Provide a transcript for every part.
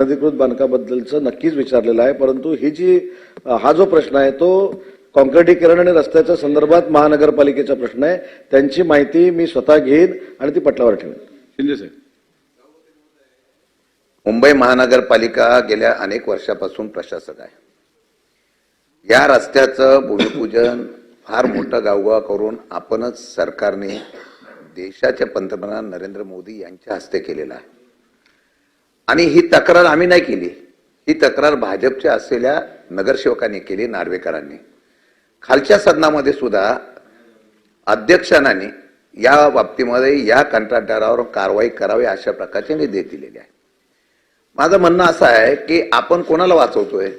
अनधिकृत बांधकामाबद्दलचं नक्कीच विचारलेलं आहे परंतु ही जी हा जो प्रश्न आहे तो कॉन्क्रिटीकरण आणि रस्त्याच्या संदर्भात महानगरपालिकेचा प्रश्न आहे. त्यांची माहिती मी स्वतः घेईन आणि ती पटलावर ठेवेन. शिंदे साहेब. मुंबई महानगरपालिका गेल्या अनेक वर्षापासून प्रशासक आहे. या रस्त्याचं भूमिपूजन फार मोठं गावगाव करून आपणच सरकारने देशाचे पंतप्रधान नरेंद्र मोदी यांच्या हस्ते केलेलं आहे. आणि ही तक्रार आम्ही नाही केली. ही तक्रार भाजपच्या असलेल्या नगरसेवकांनी केली नार्वेकरांनी. खालच्या सदनामध्ये सुद्धा अध्यक्षांनी या बाबतीमध्ये या कंत्राटदारावर कारवाई करावी अशा प्रकारचे निर्देश दिलेले आहे माझं म्हणणं असं आहे की आपण कोणाला वाचवतोय?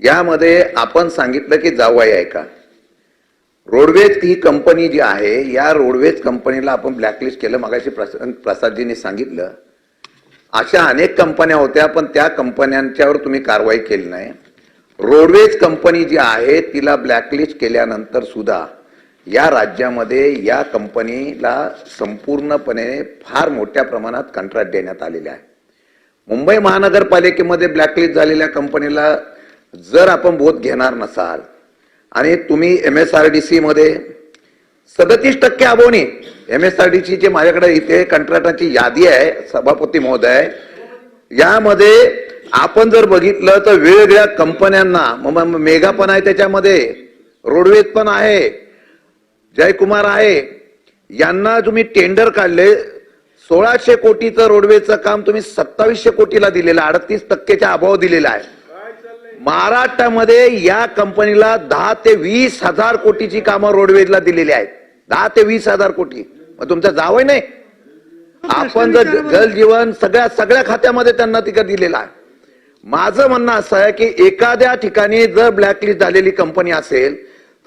यामध्ये आपण सांगितलं की जाऊ आहे का? रोडवेज ही कंपनी जी आहे या रोडवेज कंपनीला आपण ब्लॅकलिस्ट केलं मगाशी प्रसा- प्रसादजींनी सांगितलं. अशा अनेक कंपन्या होत्या पण त्या कंपन्यांच्यावर तुम्ही कारवाई केली नाही. रोडवेज कंपनी जी आहे तिला ब्लॅकलिस्ट केल्यानंतर सुद्धा या राज्यामध्ये या कंपनीला संपूर्णपणे फार मोठ्या प्रमाणात कंत्राट देण्यात आलेले आहे मुंबई महानगरपालिकेमध्ये ब्लॅकलिस्ट झालेल्या कंपनीला जर आपण बोध घेणार नसाल आणि तुम्ही एम एस आर डी सीमध्ये सदतीस टक्के अबोनी एम एस आर डी ची जे माझ्याकडे इथे कंत्राटाची यादी आहे सभापती महोदय. यामध्ये आपण जर बघितलं तर वेगवेगळ्या कंपन्यांना मग मेगा पण आहे त्याच्यामध्ये रोडवेज पण आहे जयकुमार आहे. यांना तुम्ही टेंडर काढले सोळाशे कोटीचं रोडवेचं काम तुम्ही सत्तावीसशे कोटीला दिलेलं आहे अडतीस टक्केच्या अभाव दिलेला आहे. महाराष्ट्रामध्ये या कंपनीला दहा ते वीस हजार कोटीची कामं रोडवेजला दिलेली आहेत. दहा ते वीस हजार कोटी. मग तुमचं जावं नाही. आपण जर जल जीवन सगळ्या सगळ्या खात्यामध्ये त्यांना तिकडे दिलेला आहे. माझं म्हणणं असं आहे की एखाद्या ठिकाणी जर ब्लॅकलिस्ट झालेली कंपनी असेल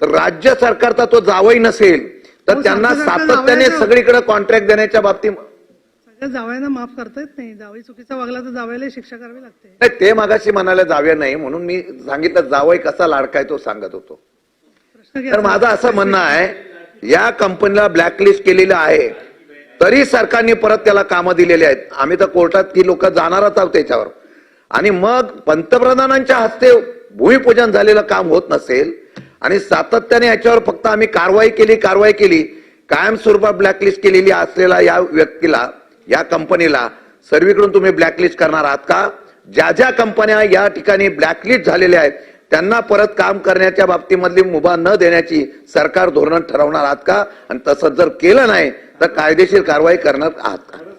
तर राज्य सरकारचा तो जावई नसेल तर त्यांना सातत्याने. सगळीकडे कॉन्ट्रॅक्ट देण्याच्या बाबतीत जावयांना माफ करता येत नाही. जावई चुकीचा वागला तर जावयाला शिक्षा करावी लागते. नाही ते मागाशी म्हणायला जावे नाही म्हणून मी सांगितलं जावई कसा लाडकाय तो सांगत होतो. तर माझं असं म्हणणं आहे या कंपनीला ब्लॅकलिस्ट केलेलं आहे. तरी सरकारने परत त्याला कामं दिलेली आहेत. आम्ही तर कोर्टात ती लोक जाणारच आहोत त्याच्यावर. आणि मग पंतप्रधानांच्या हस्ते भूमिपूजन झालेलं काम होत नसेल आणि सातत्याने याच्यावर फक्त आम्ही कारवाई केली कारवाई केली कायमस्वरूपात ब्लॅकलिस्ट केलेली असलेला या व्यक्तीला या कंपनीला सर्वीकडून तुम्ही ब्लॅकलिस्ट करणार आहात का? ज्या ज्या कंपन्या या ठिकाणी ब्लॅकलिस्ट झालेल्या आहेत त्यांना परत काम करण्याच्या बाबतीमधली मुभा न देण्याची सरकार धोरण ठरवणार आहात का? आणि तसं जर केलं नाही तर कायदेशीर कारवाई करणार आहात का?